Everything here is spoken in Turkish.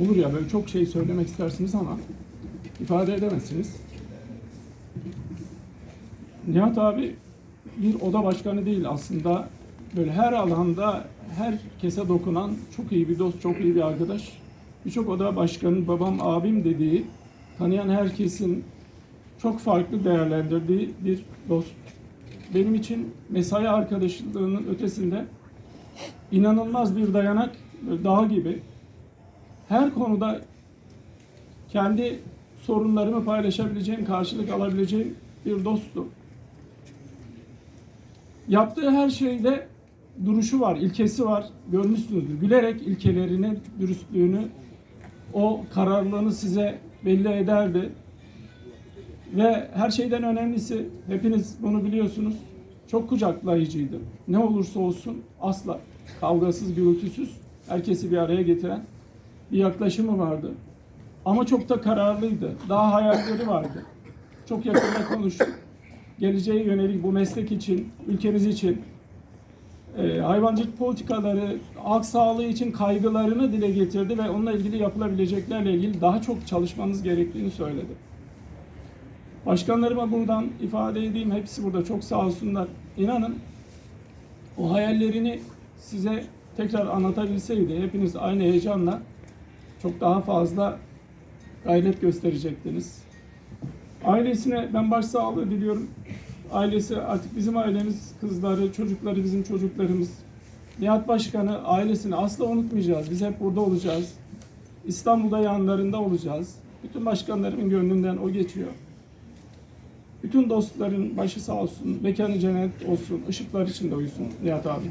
olur ya böyle çok şey söylemek istersiniz ama ifade edemezsiniz. Nihat abi bir oda başkanı değil aslında böyle her alanda herkese dokunan çok iyi bir dost, çok iyi bir arkadaş. Birçok oda başkanı babam, abim dediği tanıyan herkesin çok farklı değerlendirdiği bir dost. Benim için mesai arkadaşlığının ötesinde inanılmaz bir dayanak, dağ gibi. Her konuda kendi sorunlarımı paylaşabileceğim, karşılık alabileceğim bir dosttu. Yaptığı her şeyde duruşu var, ilkesi var. Görmüşsünüzdür. Gülerek ilkelerini, dürüstlüğünü, o kararlılığını size belli ederdi. Ve her şeyden önemlisi, hepiniz bunu biliyorsunuz, çok kucaklayıcıydı. Ne olursa olsun asla kavgasız, gürültüsüz, herkesi bir araya getiren bir yaklaşımı vardı. Ama çok da kararlıydı. Daha hayalleri vardı. Çok yakında konuştuk. Geleceğe yönelik bu meslek için, ülkemiz için, e, hayvancılık politikaları, halk sağlığı için kaygılarını dile getirdi ve onunla ilgili yapılabileceklerle ilgili daha çok çalışmanız gerektiğini söyledi. Başkanlarıma buradan ifade edeyim, hepsi burada çok sağ olsunlar. İnanın o hayallerini size tekrar anlatabilseydi hepiniz aynı heyecanla çok daha fazla gayret gösterecektiniz. Ailesine ben başsağlığı diliyorum. Ailesi artık bizim ailemiz, kızları, çocukları bizim çocuklarımız. Nihat Başkanı ailesini asla unutmayacağız. Biz hep burada olacağız. İstanbul'da yanlarında olacağız. Bütün başkanlarımın gönlünden o geçiyor. Bütün dostların başı sağ olsun, mekanı cennet olsun, ışıklar içinde uyusun Nihat abi.